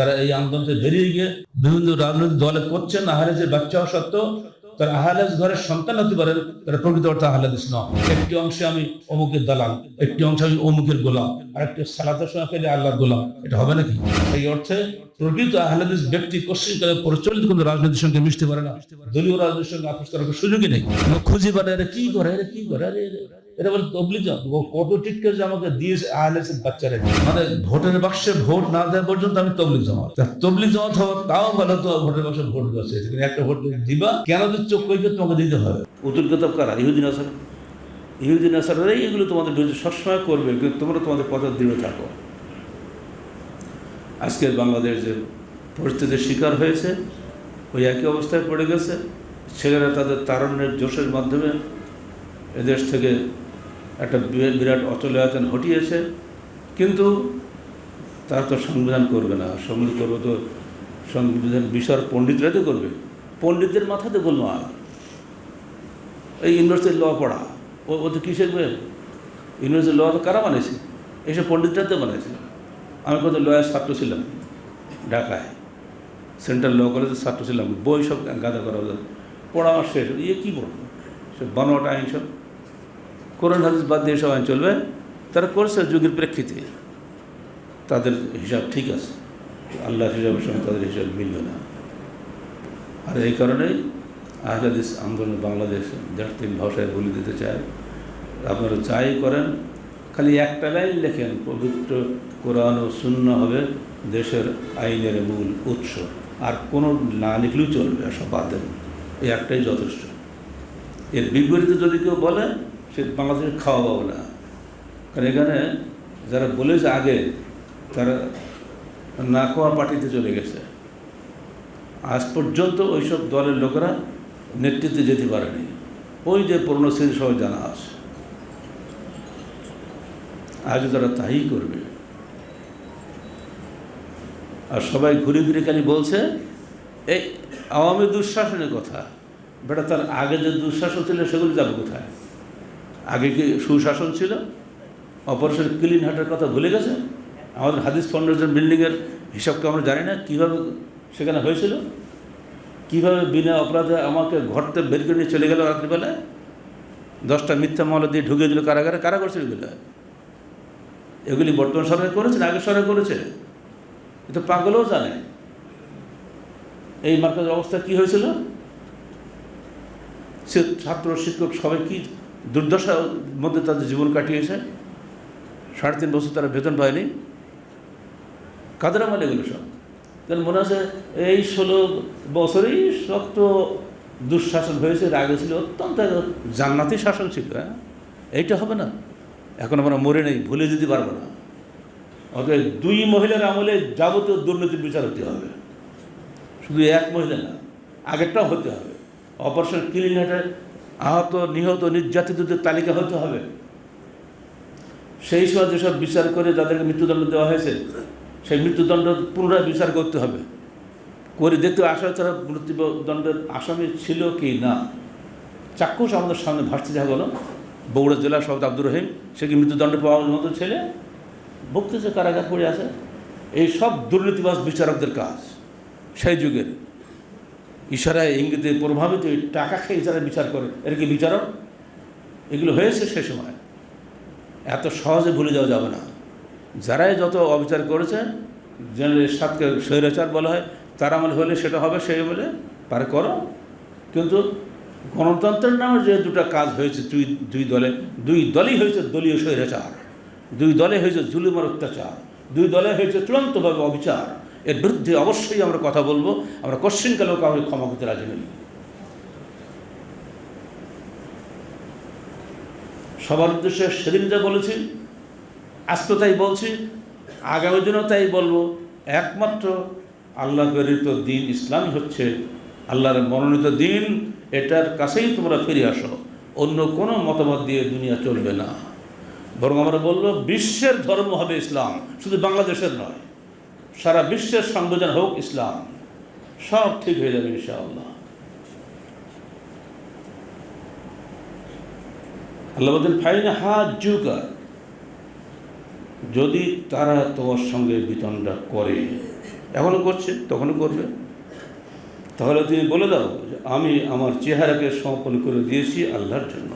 তারা এই আন্দোলন থেকে বেরিয়ে গিয়ে বিভিন্ন রাজনৈতিক দলে করছেন আহারেজের বাচ্চা সত্ত্বেও তারা সন্তান হতে পারে তারা প্রকৃত অর্থে নয়। একটি অংশে আমি অমুকের দালাল, একটি অংশে আমি অমুকের গোলাম আর একটি সালাতের পেলে আল্লাহর গোলাম। এটা হবে নাকি? এই অর্থে প্রকৃত আহলেদিস ব্যক্তি কোশ্চিন করে প্রচলিত কোনো রাজনীতির সঙ্গে মিশতে পারে না। দলীয় রাজনীতির সঙ্গে আপোষ করার সুযোগই নেই। খুঁজে পারে এরা কি করে? এরা কি করে? আরে এটা বলে তবলিগ। জামাত। কত টিটকে যে আমাকে দিয়েছে আহলেসের বাচ্চারা মানে ভোটের বাক্সে ভোট না দেওয়া পর্যন্ত আমি তবলিগ জমাত। তা তবলিগ জমাত হওয়া তাও ভালো তো ভোটের বাক্সে ভোট দিচ্ছে কিন্তু একটা ভোট দিবা কেন দিচ্ছ কইকে তোমাকে দিতে হবে? উতুল কেতাব কারা? ইহুদিন আসার ইহুদিন আসারাই এগুলো তোমাদের বিরুদ্ধে সবসময় করবে কিন্তু তোমরা তোমাদের কথা দৃঢ় থাকো। আজকের বাংলাদেশ যে পরিস্থিতির শিকার হয়েছে ওই একই অবস্থায় পড়ে গেছে। ছেলেরা তাদের তারণ্যের জোশের মাধ্যমে এদেশ থেকে একটা বিরাট অচলায়তন হটিয়েছে কিন্তু তারা তো সংবিধান করবে না। সংবিধান করবে তো সংবিধান বিষয়ের পণ্ডিতরা তো করবে। পণ্ডিতদের মাথাতে বলল আর। এই ইউনিভার্সিটির ল পড়া। ও ও তো কী শিখবে? ইউনিভার্সিটির ল তো কারা বানিয়েছে এইসব পণ্ডিতরা তো বানিয়েছে আমি কত লয়ের ছাত্র ছিলাম ঢাকায়। সেন্ট্রাল ল কলেজের ছাত্র ছিলাম। বই সব গাদা করা পড়া শেষ। ইয়ে কী পড়ব সে বানোয়াটা আইন সব কোরআন হাদিস বাদ দিয়ে সব আইন চলবে, তারা করছে যুগের প্রেক্ষিতে। তাদের হিসাব ঠিক আছে, আল্লাহর হিসাবের সঙ্গে তাদের হিসাব মিলবে না। আর এই কারণেই আহলাদিস আন্দোলন বাংলাদেশ তিন ভাষায় বলে দিতে চায়। আপনারা যাই করেন, খালি একটা লাইন লেখেন, পবিত্র কোরআন ও শূন্য হবে দেশের আইনের মূল উৎস। আর কোনো না লিখলেও চলবে সব বাদ এই একটাই যথেষ্ট। এর বিপরীতে যদি কেউ বলে সে বাংলাদেশের খাওয়া পাবো না। কারণ এখানে যারা বলেছে আগে, তারা না খাওয়া পার্টিতে চলে গেছে। আজ পর্যন্ত ওইসব দলের লোকেরা নেতৃত্বে যেতে পারেনি। ওই যে পুরনো শ্রেণি সবাই জানা আছে। আজও তারা তাই করবে, আর সবাই ঘুরে ঘুরে খালি বলছে, এই আওয়ামী দুঃশাসনের কথা, বেটা তার আগে যে দুঃশাসন ছিল সেগুলো যাবে কোথায়? আগে কি সুশাসন ছিল? অপারেশন ক্লিন হাটের কথা ভুলে গেছে আমাদের হাদিস ফাউন্ডেশন বিল্ডিংয়ের হিসাবকে আমরা জানি না, কীভাবে সেখানে হয়েছিল? কীভাবে বিনা অপরাধে আমাকে ঘরতে বের করে নিয়ে চলে গেল রাত্রিবেলায়? দশটা মিথ্যা মামলা দিয়ে ঢুকিয়ে দিল কারাগারে? কারা করছে এগুলো এগুলি বর্তমান সরকার করেছে না আগের সরকার করেছে? এ তো পাগলও জানে। এই মার্কাজের অবস্থা কি হয়েছিল? সে ছাত্র, শিক্ষক সবাই কি দুর্দশার মধ্যে তাদের জীবন কাটিয়েছে। সাড়ে তিন বছর তারা বেতন পায়নি। কাদের আমলে এগুলো সব। তাহলে মনে আছে এই ষোলো বছরেই শক্ত দুঃশাসন হয়েছে আগে ছিল অত্যন্ত জান্নাতি শাসন ছিল হ্যাঁ? এইটা হবে না। এখন আমরা মরে নেই, ভুলে যেতে পারব না। অতএব দুই মহিলার আমলে যাবতীয় দুর্নীতির বিচার হতে হবে। শুধু এক মহিলা না, আগেরটাও হতে হবে। অপারেশন ক্লিন আহত, নিহত, নির্যাতিতদের তালিকা হতে হবে। সেই সময় যেসব বিচার করে যাদেরকে মৃত্যুদণ্ড দেওয়া হয়েছে, সেই মৃত্যুদণ্ড পুনরায় বিচার করতে হবে। করে দেখতে আসা তারা মৃত্যুদণ্ডের আসামি ছিল কি না। চাক্ষুষ আমাদের সামনে ভাসতে যা গেল বগুড়া জেলা সভাপতি আব্দুর রহিম, সে কি মৃত্যুদণ্ড পাওয়ার মতো ছেলে? ভুগতেছে কারাগার পড়ে আছে। এই সব দুর্নীতিবাজ বিচারকদের কাজ। সেই যুগের। ইশারায় ইঙ্গিতে প্রভাবিত টাকা খেয়ে যারা বিচার করে। এর কি বিচারক? এগুলো হয়েছে সে সময়। এত সহজে ভুলে যাওয়া যাবে না। যারাই যত অবিচার করেছে, জেনারেল সাতকে স্বৈরাচার বলা হয়, তার আমল হলে সেটা হবে, সেই বলে পারে করো। কিন্তু গণতন্ত্রের নামে যে দুটো কাজ হয়েছে, দুই দুই দলে, দুই দলই হয়েছে দলীয় স্বৈরাচার। দুই দলে হয়েছে জুলুমার অত্যাচার। দুই দলে হয়েছে চূড়ান্তভাবে অবিচার। এর বিরুদ্ধে অবশ্যই আমরা কথা বলব। আমরা কোশ্চিনকালেও কাউকে ক্ষমা করতে রাজি নই? সবার উদ্দেশ্যে সেদিন যা বলেছি, আজ তো তাই বলছি, আগামী দিনও তাই বলব। একমাত্র আল্লাহ প্রেরিত দিন ইসলামই হচ্ছে আল্লাহর মনোনীত দিন। এটার কাছেই তোমরা ফিরে আসো। অন্য কোনো মতামত দিয়ে দুনিয়া চলবে না। বরং আমরা বলব, বিশ্বের ধর্ম হবে ইসলাম, শুধু বাংলাদেশের নয়। সারা বিশ্বের সংবিধান হোক ইসলাম, সব ঠিক হয়ে যাবে ইনশাআল্লাহ। আল্লাহ বলছেন, ফাইনা হাত জুকা যদি তারা তোমার সঙ্গে বিতণ্ডা করে এখনও করছে, তখনও করবে। তাহলে তুমি বলে দাও যে, আমি আমার চেহারাকে সমর্পণ করে দিয়েছি আল্লাহর জন্য।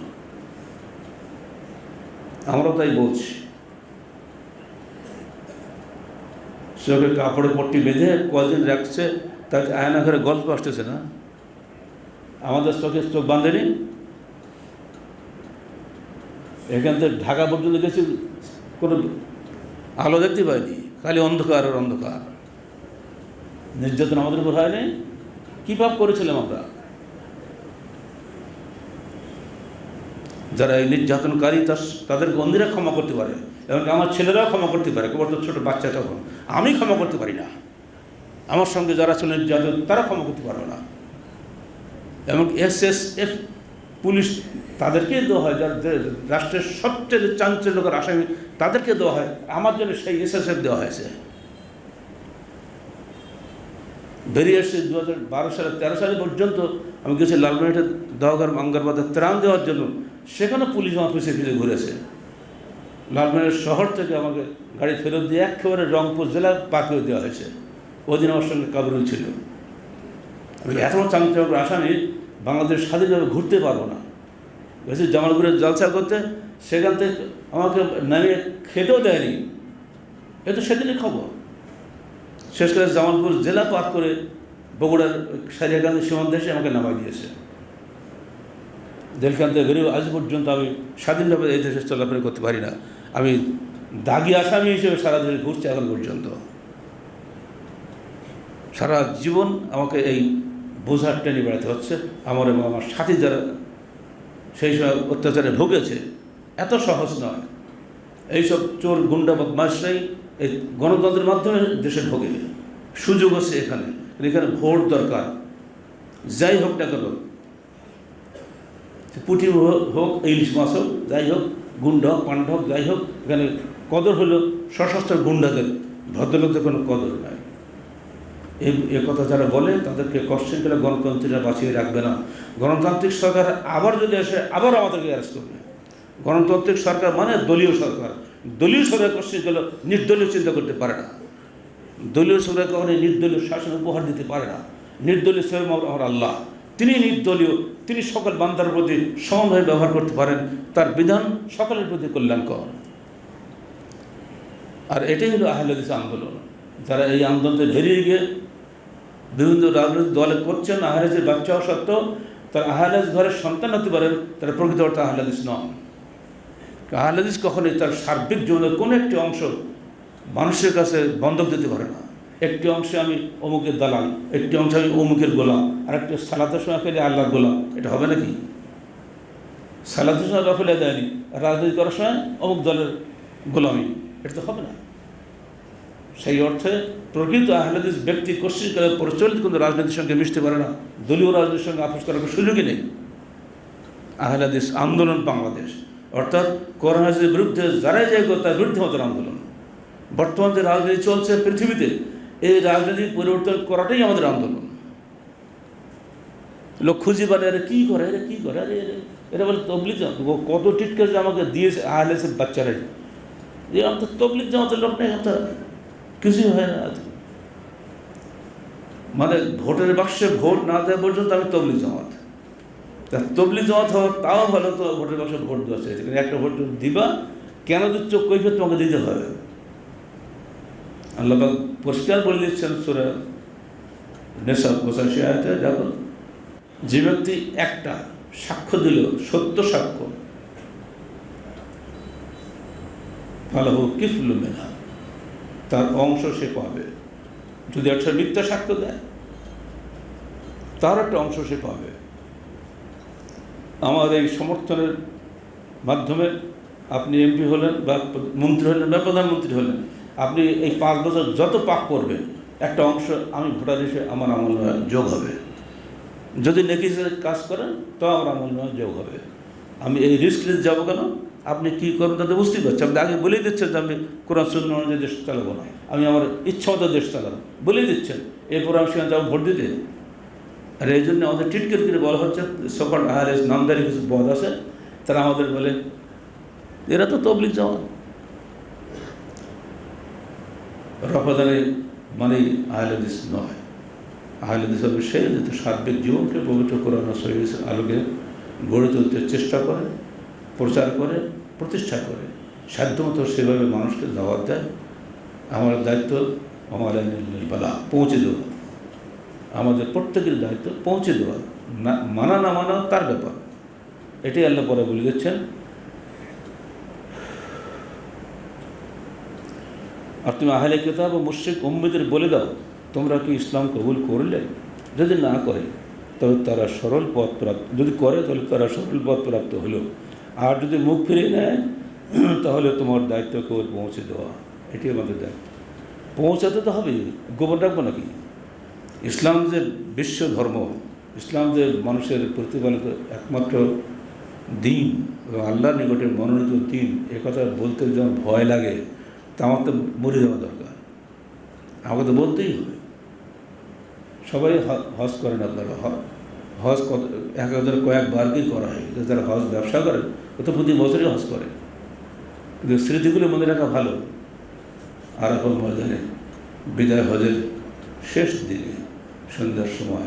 আমরা তাই বলছি। চোখে কাপড়ে পট্টি বেঁধে কদিন রাখছে তাকে আয়না ঘরে গল্প আসতেছে না। আমাদের চোখে চোখ বাঁধেনি। এখান থেকে ঢাকা পর্যন্ত গেছি, কোনো আলো দেখতে পাইনি, খালি অন্ধকার আর অন্ধকার। নির্যাতন আমাদের উপর হয়নি কী পাপ করেছিলাম আমরা? যারা এই নির্যাতনকারী তাদেরকে অন্যরা ক্ষমা করতে পারে। এমনকি আমার ছেলেরাও ক্ষমা করতে পারে, কেবল তো ছোটো বাচ্চা তখন। আমি ক্ষমা করতে পারি না। আমার সঙ্গে যারা ছিল নির্যাতন, তারা ক্ষমা করতে পারবে না। এবং এস এস এফ পুলিশ তাদেরকেই দেওয়া হয়, যার যে রাষ্ট্রের সবচেয়ে চাঞ্চল্যকর আসামি তাদেরকে দেওয়া হয়। আমার জন্য সেই এস এস এফ দেওয়া হয়েছে। বেরিয়ে এসছে দু হাজার বারো সালে, তেরো সালে পর্যন্ত আমি গেছি লালমনিরহাটে দহগার আঙ্গারবাদে ত্রাণ দেওয়ার জন্য। সেখানে পুলিশ পিছিয়ে পিছিয়ে ঘুরেছে। লালমনিরহাট শহর থেকে আমাকে গাড়ি ফেরত দিয়ে একেবারে রংপুর জেলা পাকিয়ে দেওয়া হয়েছে। ওদিন আমার সঙ্গে কাবরুল ছিল। আমি এত চাঞ্চল্যকর আসামি, বাংলাদেশ স্বাধীনভাবে ঘুরতে পারব না। গেছি জামালপুরে জলসা করতে সেখান থেকে আমাকে নামিয়ে খেতেও দেয়নি। এ তো সেদিনই খবর। শেষ করে জামালপুর জেলা পার করে বগুড়ার সারিয়াকান্দি সীমান্ত এসে আমাকে নামাই দিয়েছে। জেলখান থেকে বেরিয়ে আজ পর্যন্ত আমি স্বাধীনভাবে এই দেশে চলাফেরা করতে পারি না। আমি দাগি আসামি হিসেবে সারা দেশে ঘুরছি এখন পর্যন্ত। সারা জীবন আমাকে এই বোঝার টেনে বেড়াতে হচ্ছে। আমার এবং আমার সাথী যারা সেই সময় অত্যাচারে ভুগেছে, এত সহজ নয়। এইসব চোর, গুন্ডা, বদমাশরাই এই গণতন্ত্রের মাধ্যমে দেশে ঢোকে সুযোগ আছে এখানে। এখানে ভোট দরকার। যাই হোক না কেন পুঁটি হোক- ইলিশ মাছ হোক যাই হোক গুন্ডা হোক, পান্ডা হোক, যাই হোক, এখানে কদর হলো সশস্ত্র গুন্ডাদের ভদ্রলোকদের কোনো কদর নাই। এ কথা যারা বলে, তাদেরকে কষ্টের করে গণতন্ত্রীরা বাঁচিয়ে রাখবে না। গণতান্ত্রিক সরকার আবার যদি আসে, আবার আমাদেরকে অ্যারেস্ট করবে। গণতান্ত্রিক সরকার মানে দলীয় সরকার। দলীয় সরকার কষ্টের গেল নির্দলীয় চিন্তা করতে পারে না। দলীয় সরকার কখনো নির্দলীয় শাসন উপহার দিতে পারে না। নির্দলীয় স্বয়ং আমার আল্লাহ। তিনি নির্দলীয়, তিনি সকল বান্দার প্রতি সমানভাবে ব্যবহার করতে পারেন, তার বিধান সকলের প্রতি কল্যাণকর। আর এটাই হলো আহলেদিস আন্দোলন। যারা এই আন্দোলনতে বেরিয়ে গিয়ে বিভিন্ন রাজনৈতিক দলে করছেন আহলেজের বাচ্চা হওয়া সত্ত্বেও তারা আহলেজ ঘরের সন্তান হতে পারেন, তারা প্রকৃত অর্থে আহলেদিস নন। আহলেদিস কখনোই তার সার্বিক জীবনের কোনো একটি অংশ মানুষের কাছে বন্ধক দিতে পারে না। একটি অংশে আমি অমুকের দালাল, একটি অংশে আমি অমুকের গোলাম আর একটি সালাতের সময় ফেলে আল্লাহর গোলাম। এটা হবে নাকি? সালাতের সময় গফেলে দেয়নি। রাজনীতি করার সময় অমুক দলের গোলামি। এটা তো হবে না। সেই অর্থে প্রকৃত আহলাদিস ব্যক্তি কোশ্চিন করে প্রচলিত কোনো রাজনীতির সঙ্গে মিশতে পারে না। দলীয় রাজনীতির সঙ্গে আপোষ করার সুযোগই নেই। আহলাদিস আন্দোলন বাংলাদেশ। অর্থাৎ করোনার বিরুদ্ধে যারাই যায় তার বিরুদ্ধে আমাদের আন্দোলন। বর্তমান যে রাজনীতি চলছে পৃথিবীতে এই রাজনীতি পরিবর্তন করাটাই আমাদের আন্দোলন। লোক খুঁজি পারে আরে কী করে? আরে কী করে? আরে এরা বলে তবলিক। কত টিটকে যে আমাকে দিয়েছে আহলেসের বাচ্চারা যে। আমি তো তবলিক জামাতের লোক নেই তো কিছুই হয় না। মানে ভোটের বাক্সে ভোট না দেওয়া পর্যন্ত আমি তবলিক জামাত। তা তবলিক জামাত হওয়া তাও ভালো তো ভোটের বাক্সে ভোট দেওয়া চাইছে একটা ভোট দিবা, কেন তো দিচ্ছ কৈফিয়ত তোমাকে দিতে হবে? আল্লাহ পরিষ্কার বলে দিচ্ছেন সুরা নেশা পঁচাশি আয়তে দেখো যে ব্যক্তি একটা সাক্ষ্য দিল, সত্য সাক্ষ্য, ফালাহু কিফলু মেনা তার অংশ সে পাবে। যদি একটা মিথ্যা সাক্ষ্য দেয়, তার একটা অংশ সে পাবে। আমার এই সমর্থনের মাধ্যমে আপনি এমপি হলেন বা মন্ত্রী হলেন বা প্রধানমন্ত্রী হলেন আপনি এই পাঁচ বছর যত পাক করবেন, একটা অংশ আমি ভোটার হিসেবে আমার আমল যোগ হবে। যদি নেকি কাজ করেন তো আমার আমল যোগ হবে। আমি এই রিস্ক নিতে যাব কেন? আপনি কী করবেন তাতে বুঝতেই পারছেন আপনি আগে বলেই দিচ্ছেন যে আমি কোরআন শূন্য অনুযায়ী দেশ চালাবো না। আমি আমার ইচ্ছা মতো দেশ চালাবো। বলেই দিচ্ছেন। এরপর আমি সেখানে যাব ভোট দিতে। আর এই জন্য আমাদের টিটকের করে বলা হচ্ছে সকল আর নামদারি কিছু পদ আছে। তারা আমাদের বলে এরা তো তবলিক যাওয়া রফাদানে মানেই আহলেদিস নয়। আহলেদিস হবে সে সার্বিক জীবনকে পবিত্র করানো শহীদ আলোকে গড়ে তুলতে চেষ্টা করে, প্রচার করে, প্রতিষ্ঠা করে। সাধ্যমতো সেভাবে মানুষকে দাওয়াত দেয়। আমার দায়িত্ব আমার বালা, পৌঁছে দেওয়া। আমাদের প্রত্যেকের দায়িত্ব পৌঁছে দেওয়া। না, মানা না মানা তার ব্যাপার। এটাই আল্লাহ পরে বলে দিচ্ছেন। আর তুমি আহলে কিতাব ও মুশ্রিক উম্মিদের বলে দাও, তোমরা কি ইসলাম কবুল করলে? যদি না করে তবে তারা সরল পথ প্রাপ্ত যদি করে, তাহলে তারা সরল পথ প্রাপ্ত হলো। আর যদি মুখ ফিরিয়ে নেয়, তাহলে তোমার দায়িত্ব কেবল পৌঁছে দেওয়া। এটি আমাদের দায়িত্ব। পৌঁছাতে তো হবে গোপন রাখব নাকি? ইসলাম যে বিশ্ব ধর্ম, ইসলাম যে মানুষের প্রতিপালিত একমাত্র দিন এবং আল্লাহর নিকটে মনোনীত দিন একথা বলতে যেমন ভয় লাগে তা আমার তো মরে যাওয়া দরকার। আমাকে তো বলতেই হবে। সবাই হজ করেন আপনারা। হজ কত, এক হাজার কয়েকবার কি করা হয়। যারা হজ ব্যবসা করে, ও তো প্রতি বছরই হজ করে। কিন্তু স্মৃতিগুলো মনে রাখা ভালো। আরাফল ময়দানে বিদায় হজের শেষ দিনে সন্ধ্যার সময়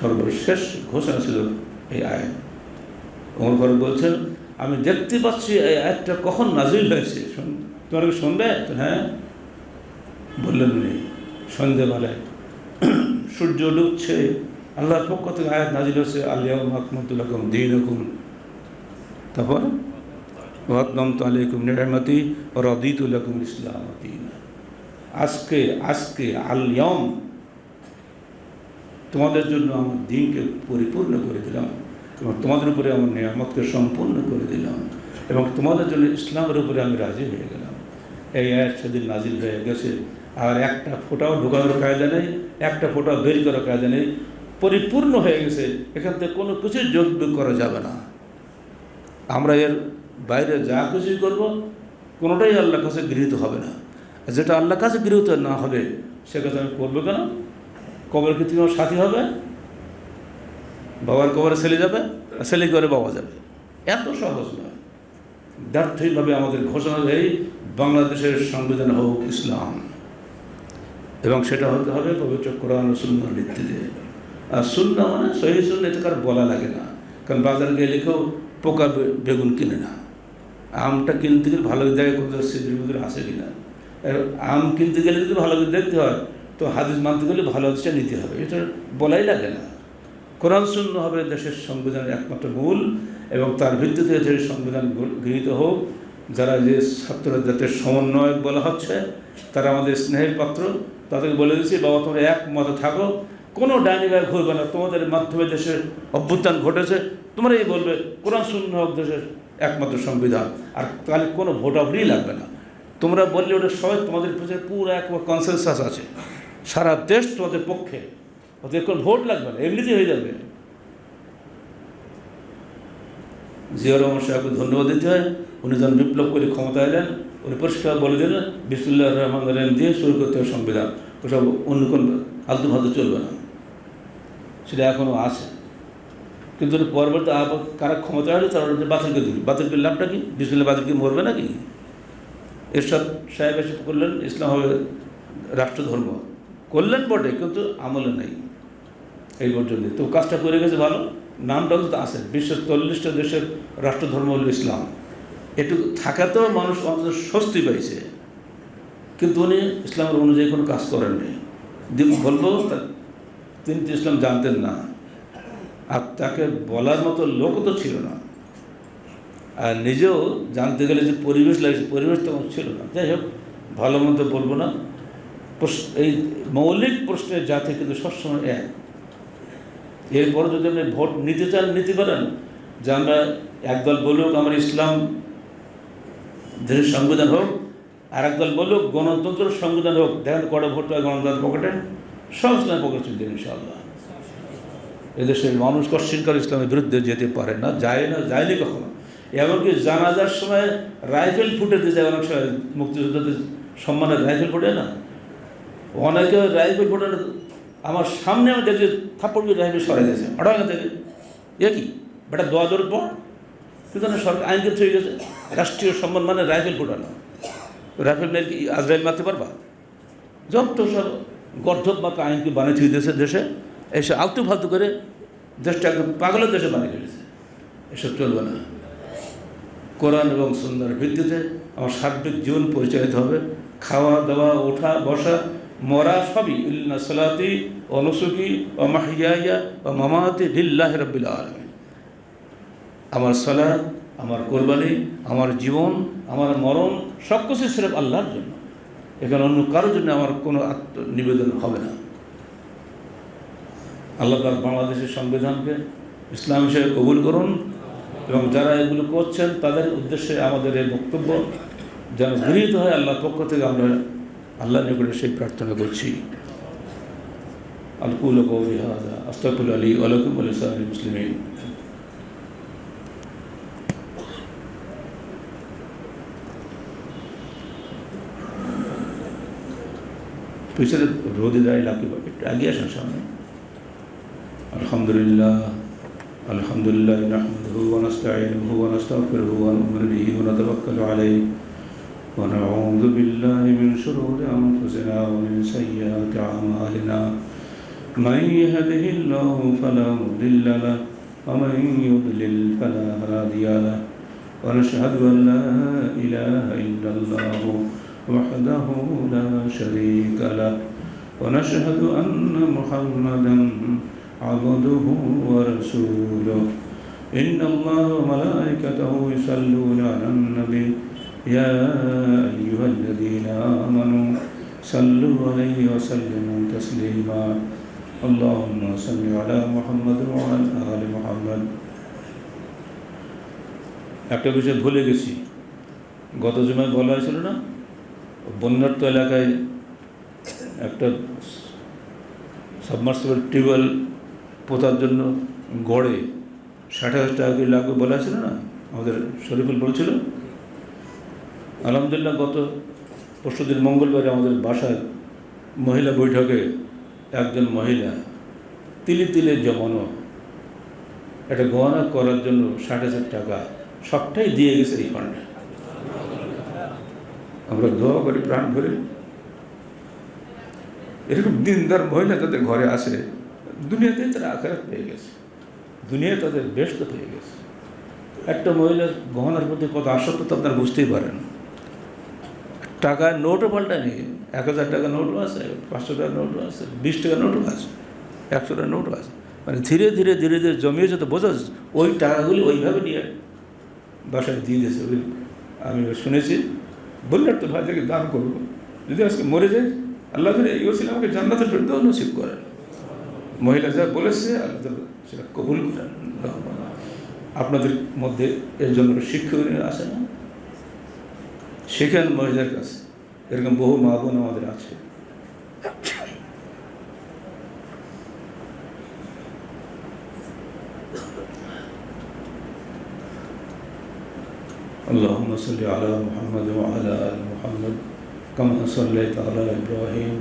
সর্বশেষ ঘোষণা ছিল এই আয়াত ওমর ফারুক বলছেন, আমি দেখতে পাচ্ছি এই আয়াতটা কখন নাজিল হয়েছে? শুন- তোমরা কি শুনবে হ্যাঁ। বললেন উনি সন্ধেবেলায় সূর্য ডুবছে, আল্লাহর পক্ষ থেকে আয়াত নাজিল হচ্ছে আল্লাহ মাকমতুল্লাহম দিন হুকুম তারপর ওয়াতনম তালিকুম নিরামতি রদিতুল্লাকুম ইসলাম আজকে আজকে আলিয়ম তোমাদের জন্য আমার দিনকে পরিপূর্ণ করে দিলাম, এবং তোমাদের উপরে আমার নিয়ামতকে সম্পূর্ণ করে দিলাম, এবং তোমাদের জন্য ইসলামের উপরে আমি রাজি হয়ে গেলাম। এই আয়াত সেদিন নাজিল হয়ে গেছে। আর একটা ফোটাও ঢোকানোর কায়দা নেই, একটা ফোটাও বের করার কায়দা নেই, পরিপূর্ণ হয়ে গেছে। এখান থেকে কোনো কিছুই যোগ করা যাবে না। আমরা এর বাইরে যা কিছুই করব, কোনোটাই আল্লাহর কাছে গৃহীত হবে না। যেটা আল্লাহর কাছে গৃহীত না হবে, সে আমি করব কেন? কবর কি তুমি সাথী হবে? বাবার কবরে ছেলে যাবে? আর ছেলে করে বাবা যাবে? এত সহজ নয় ব্যর্থইভাবে আমাদের ঘোষণা দেয় বাংলাদেশের সংবিধান হোক ইসলাম। এবং সেটা হতে হবে পবিত্র কোরআন ও সুন্নার ভিত্তিতে। আর শূন্য মানে সহি শূন্য এটা কার বলা লাগে না। কারণ বাজারে গিয়ে লিখেও পোকা বেগুন কিনে না। আমটা কিনতে গেলে ভালো জায়গায় কোথাও সিদ্ধির ভিতরে আসে কিনা। আম কিনতে গেলে যদি ভালো দেখতে হয়, তো হাদিস মানতে গেলে ভালো হাদিসটা নিতে হবে। এটা বলাই লাগে না। কোরআন শূন্য হবে দেশের সংবিধানের একমাত্র মূল। এবং তার ভিত্তিতে যে সংবিধান গৃহীত হোক, যারা যে ছাত্র জাতের সমন্বয়ক বলা হচ্ছে, তারা আমাদের স্নেহের পাত্র, তাদেরকে বলে দিচ্ছি, বাবা, তোমরা একমতে থাকো। কোনো ডাইনি ব্যাগ ঘুরবে না। তোমাদের মাধ্যমে দেশের অভ্যুত্থান ঘটেছে। তোমরাই বলবে, কোরআন শূন্য হোক দেশের একমাত্র সংবিধান। আর তাহলে কোনো ভোটাভুটি লাগবে না। তোমরা বললে ওটা সবাই তোমাদের পেছনে পুরো এক কনসেনসাস আছে। সারা দেশ তোমাদের পক্ষে। ওদের কোনো ভোট লাগবে না। এমনিতেই হয়ে যাবে। জিয়াউর রহমান সাহেবকে ধন্যবাদ দিতে হয়। উনি যখন বিপ্লব করে ক্ষমতা এলেন, উনি পরিষ্কার বলে দিলেন বিসমুল্লাহ রহমান রহিম দিয়ে শুরু করতে হবে সংবিধান। ওসব অন্য কোন ফালতু ফালতু চলবে না। সেটা এখনও আছে। কিন্তু পরবর্তী আবার কারা ক্ষমতা আসলে তারা বাতিলকে দিল। বাতিলকে লাভটা কি? বিসমুল্লাহ বাতিলকে মরবে নাকি? এরশাদ সাহেব এসে করলেন ইসলাম হবে রাষ্ট্রধর্ম। করলেন বটে, কিন্তু আমলে নেই। এই পর্যন্ত তো কাজটা করে গেছে ভালো। নামটা তো আছে। বিশ্বের চল্লিশটা দেশের রাষ্ট্রধর্ম হল ইসলাম। একটু থাকাতেও মানুষ অন্তত স্বস্তি পাইছে। কিন্তু উনি ইসলামের অনুযায়ী কোনো কাজ করেননি বলব তিনি তো ইসলাম জানতেন না। আর তাকে বলার মতো লোকও তো ছিল না। আর নিজেও জানতে গেলে যে পরিবেশ লাগছে, পরিবেশ তখন ছিল না। যাই হোক, ভালো মন্দ বলব না। এই মৌলিক প্রশ্নের জাতি কিন্তু সবসময় এক। এরপরে যদি আপনি ভোট নিতে চান, নিতে পারেন। যে আমরা একদল বলুক আমার ইসলাম দেশের সংবিধান হোক আর একদল বলুক গণতন্ত্র সংবিধান হোক, দেখেন কটা ভোট হয় গণতন্ত্র পকেটে, সব ইসলাম পকেটে চলবে ইনশাল্লাহ এদেশের মানুষ কশ্চিনকাল ইসলামের বিরুদ্ধে যেতে পারে না, যায় না, যায়নি কখনো। এমনকি জানাজার সময় রাইফেল ফুটেতে যায়, অনেক সময় মুক্তিযোদ্ধাদের সম্মানে রাইফেল ফুটে না। অনেকে রাইফেল ফুটে আমার সামনে আমি দেখছি থাপ্পড় রাইফেল সরে গেছে হঠাৎ থেকে এ কি? বেটা দোয়া দৌড় পর? না সরকার আইন কিন্তু হয়ে গেছে রাষ্ট্রীয় সম্মান মানে রাইফেল ফুটানো। রাইফেল মেরে কি, আজরাইল মারতে পারবা? যত সব গর্ধব মাকা আইনকে বানিয়ে থুয়ে দিয়েছে দেশে, এসে আলতু ফালতু করে দেশটা একদম পাগলের দেশে বানিয়ে ফেলেছে। এসব চলবে না। কোরআন এবং সুন্দর ভিত্তিতে আমার সার্বিক জীবন পরিচালিত হবে। খাওয়া, দাওয়া, ওঠা, বসা, মরা সবই। ইল্লা সালাতি অনুসুকি ও মাহিয়া ও মামাতি লিল্লাহ রব্বিল আলমিন। আমার সলা আমার কোরবানি, আমার জীবন, আমার মরণ, সব কিছু সিরফ আল্লাহর জন্য। এখানে অন্য কারোর জন্য আমার কোনো আত্মনিবেদন হবে না। আল্লাহ পাক বাংলাদেশের সংবিধানকে, ইসলাম হিসেবে কবুল করুন এবং যারা এগুলো করছেন, তাদের উদ্দেশ্যে আমাদের এই বক্তব্য যেন গৃহীত হয় আল্লাহ পক্ষ থেকে আমরা আল্লাহ নিকটে সেই প্রার্থনা করছি। আলকুল আস্তাকুল আলী আলকুম আলী সাহেব মুসলিমিন। पिछले रोदेदा इलाके आ गया सर به अलहमदिल्ला अलहमदिल्ला नहमदू वनस्तर वनतवक्ल عليه. ونعوذ بالله من شرور أنفسنا ومن سيئات أعمالنا. من يهده الله فلا مضل له ومن يضلل فلا هادي له. ونشهد أن لا إله إلا الله وحده لا شريك له ونشهد أن محمدا عبده ورسوله إن الله وملائكته يصلون على النبي يا أيها الذين آمنوا صلوا عليه وسلموا تسليما اللهم صل على محمد وعلى آل محمد একটা বিষয় ভুলে গেছি গত জুমায় বলা হয়েছিল না বন্যার্ত এলাকায় একটা সাবমার্সিবল টিউবওয়েল পোতার জন্য গড়ে ষাট হাজার টাকা করে লাগবে বলা ছিল না? আমাদের শরীফুল বলছিল। আলহামদুলিল্লাহ গত পরশুদিন মঙ্গলবারে আমাদের বাসায় মহিলা বৈঠকে একজন মহিলা তিলে তিলে জমানো একটা গহনা করার জন্য ষাট হাজার টাকা সবটাই দিয়ে গেছে এই ফান্ডে আমরা দোয়া করি, প্রাণ ভরে। এরকম দিনদার মহিলা তাদের ঘরে আসে, দুনিয়াতে তারা আখেরাত পেয়ে গেছে। দুনিয়ায় তাদের ব্যস্ত পেয়ে গেছে। একটা মহিলার গহনার প্রতি কত আসক্ত আপনার বুঝতেই পারেন। টাকার নোটও পাল্টায়নি। এক হাজার টাকা নোটও আছে, পাঁচশো টাকার নোটও আছে, বিশ টাকার নোটও আছে, একশো টাকার নোটও আছে। মানে ধীরে ধীরে ধীরে ধীরে জমিয়েছে তো বোঝা। ওই টাকাগুলি ওইভাবে নিয়ে বাসায় দিয়ে দিয়েছে। আমি শুনেছি বললেন তো ভাই যাকে দান করব। যদি আজকে মরে যায়, আল্লাহ ধরে এই ওসিলে আমাকে জান্নাতের ফেরত নসিব করেন মহিলা যা বলেছে, আল্লাহ তালা সেটা কবুল করেন আপনাদের মধ্যে এর জন্য শিক্ষক আসে না? শেখেন মহিলার কাছে। এরকম বহু মা বোন আমাদের আছে। اللهم صل على محمد وعلى آل محمد كما صليت على إبراهيم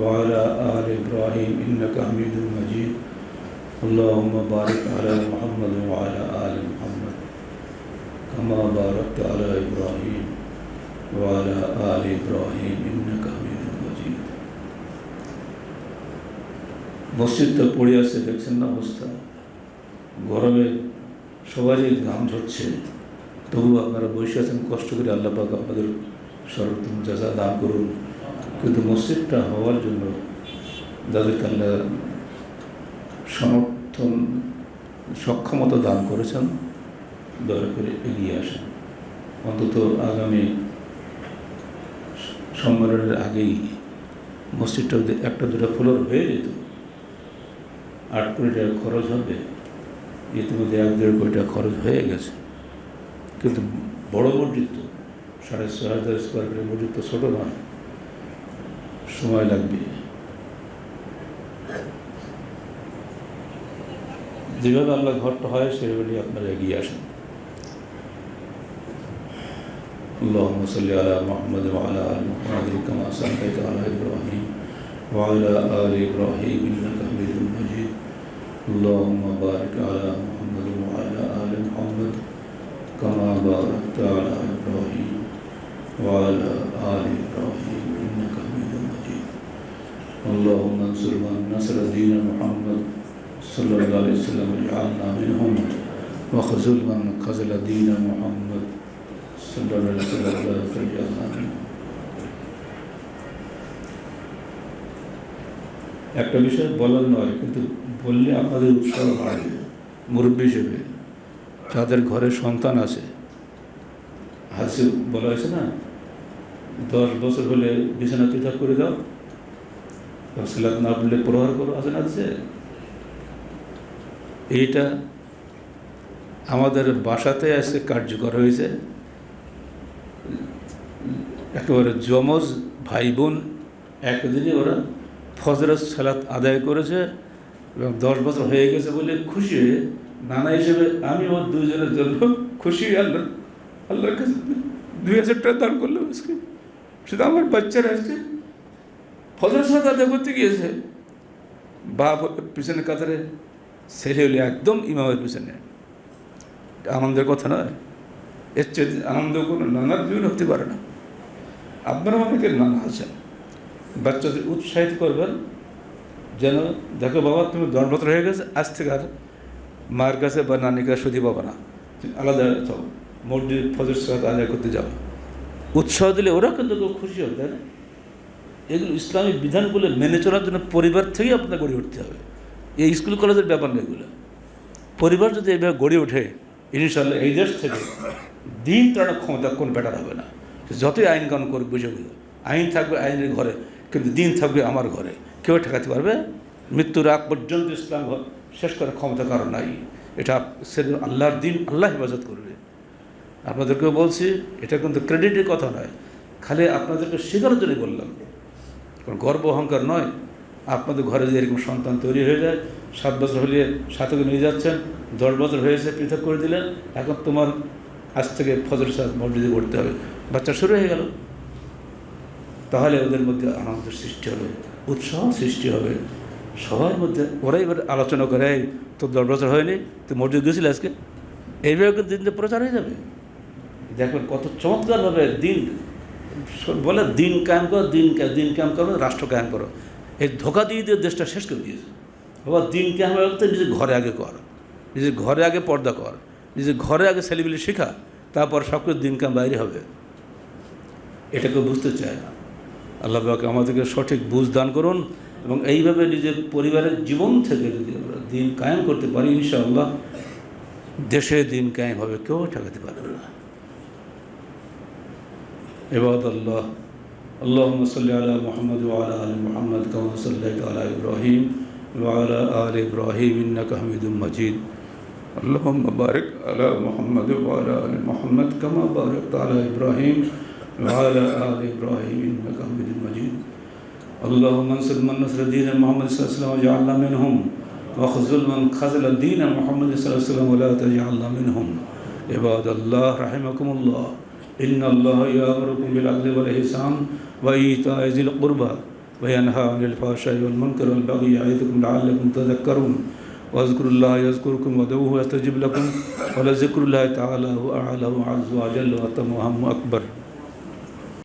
وعلى آل إبراهيم إنك حميد مجيد اللهم بارك على محمد وعلى آل محمد كما باركت على إبراهيم وعلى آل إبراهيم إنك حميد مجيد মসজিদটা পড়ে আছে দেখছেন না অবস্থা গরমে সবারই ঘাম ঝরছে তবু আপনারা বসে আছেন, কষ্ট করে আল্লাহ পাক আপনাদের সর্বোত্তম যাজা দান করুন। কিন্তু মসজিদটা হওয়ার জন্য যাদেরকে আল্লাহ সমর্থন, সক্ষমতা দান করেছেন, দয়া করে এগিয়ে আসেন। অন্তত আগামী সম্মেলনের আগেই মসজিদটা যদি একটা দুটো ফ্লোর হয়ে যেত, আট কোটি টাকা খরচ হবে ইতিমধ্যে এক দেড় কোটি টাকা খরচ হয়ে গেছে। কিন্তু বড় মসজিদ তো সাড়ে ছয় হাজার স্কোয়ার ফিটের মসজিদ তো ছোটো নয় সময় লাগবে যেভাবে আল্লাহ ঘরটা হয় সেভাবে আপনারা এগিয়ে আসেন اللهم صل على محمد وعلى ال محمد كما صليت على ابراهيم وعلى ال ابراهيم انك حميد مجيد اللهم بارك على محمد وعلى ال محمد كما باركت على ابراهيم وعلى ال ابراهيم انك حميد مجيد اللهم انصر من نصر دين محمد صلى الله عليه وسلم واجعلنا منهم وخذل من خذل دين محمد صلى الله عليه وسلم واجعلنا منهم একটা বিষয় বলার নয় কিন্তু বললে আপনাদের উৎসাহ বাড়বে মুরব্বী হিসেবে যাদের ঘরে সন্তান আছে। হাসি বলা হয়েছে না? দশ বছর হলে বিছানা পৃথক করে দাও। সেলাত না বললে প্রহার করো, আছে না আছে এইটা আমাদের বাসাতে আজকে কার্যকর হয়েছে। একেবারে যমজ ভাই বোন, একদিনই ওরা ফজরত সালাত আদায় করেছে। এবং দশ বছর হয়ে গেছে বলে খুশি হয়ে নানা হিসেবে আমি ওর দুজনের জন্য খুশি আল্লাহ আল্লাহর কাছে দুই হাজার টাকা দান করলাম আজকে। শুধু আমার বাচ্চারা আজকে ফজর আদায় করতে গিয়েছে। বাপ পিছনে কাতারে, ছেলে হলে একদম ইমামের পিছনে। আনন্দের কথা নয়। এর চেয়ে আনন্দ কোনো নানার জীবন হতে পারে না। আপনারা অনেকে নানা আছেন। বাচ্চাদের উৎসাহিত করবেন। যেন, দেখো বাবা, তুমি দণ্ডবত হয়ে গেছে, আজ থেকে আর মায়ের কাছে বা নানির কাছে সুদি পাবা না। তুমি আলাদা যাও মসজিদ ফজর সালাত আদায় করতে যাও। উৎসাহ দিলে ওরা কিন্তু খুব খুশি হবে, তাই না? এগুলো ইসলামিক বিধানগুলো মেনে চলার জন্য পরিবার থেকেই আপনার গড়ে উঠতে হবে। এই স্কুল কলেজের ব্যাপার না এগুলো। পরিবার যদি এইভাবে গড়ে ওঠে ইনশাল্লাহ এই দেশ থেকে দিন তাড়ানোর ক্ষমতা কোন বেটার হবে না। যতই আইন কানুন করে বুঝে বুঝে আইন থাকবে আইনের ঘরে, কিন্তু দিন থাকবে আমার ঘরে। কেউ ঠেকাতে পারবে? মৃত্যুর আগ পর্যন্ত ইসলাম শেষ করার ক্ষমতা কারণ নাই। এটা আল্লাহর দিন, আল্লাহ হেফাজত করবে। আপনাদেরকেও বলছি, এটা কিন্তু ক্রেডিটের কথা নয়। খালি আপনাদেরকে শেখানোর জন্যই বললাম। কারণ গর্ব অহংকার নয়। আপনাদের ঘরে যদি এরকম সন্তান তৈরি হয়ে যায়, সাত বছর হলে সাথে নিয়ে যাচ্ছেন, দশ বছর হয়েছে, পৃথক করে দিলেন, এখন তোমার আজ থেকে ফজর সাত মসজিদে করতে হবে। বাচ্চা শুরু হয়ে গেল। তাহলে ওদের মধ্যে আনন্দের সৃষ্টি হবে, উৎসাহ সৃষ্টি হবে। সবার মধ্যে ওরাই এবার আলোচনা করে তোর দশ বছর হয়নি, তুই মসজিদ গেছিলি আজকে? এইভাবে কিন্তু দিন প্রচার হয়ে যাবে। দেখবেন কত চমৎকারভাবে দিন, বলে দিন কায়েম করো, দিন দিন কায়েম করো, রাষ্ট্র কায়েম করো। এই ধোকা দিয়ে দিয়ে দেশটা শেষ করে দিয়েছে। বাবা দিন কায়েম করতে নিজের ঘরে আগে কর, নিজের ঘরে আগে পর্দা কর, নিজের ঘরে আগে ছেলেবেলে শেখা, তারপর সব কিছু দিন কাম বাইরে হবে। এটাকে বুঝতে চায় না। আল্লাহ পাক আমাদেরকে সঠিক বুঝ দান করুন এবং এইভাবে নিজের পরিবারের জীবন থেকে যদি আমরা দিন কায়েম করতে পারি ইনশাআল্লাহ দেশে দিন কায়েম হবে কেউ ঠেকাতে পারবে না عباد الله اللهم صل على محمد وعلى ال محمد كما صليت على ابراهيم وعلى ال ابراهيم انك حميد مجيد اللهم بارك على محمد وعلى ال محمد كما باركت على ابراهيم وعلى آل إبراهيم إنك حميد مجيد. اللهم انصر من نصر دين محمد صلى الله عليه وسلم واجعلنا منهم. وخذل من خذل دين محمد صلى الله عليه وسلم ولا تجعلنا منهم. عباد الله رحمكم الله. إن الله يأمركم بالعدل والإحسان وإيتاء ذي القربى وينهى عن الفحشاء والمنكر والبغي يعظكم لعلكم تذكرون. واذكروا الله يذكركم ودعوه يستجب لكم. ولذكر الله تعالى هو أعلى وأعز وأجل وأتم وأهم أكبر.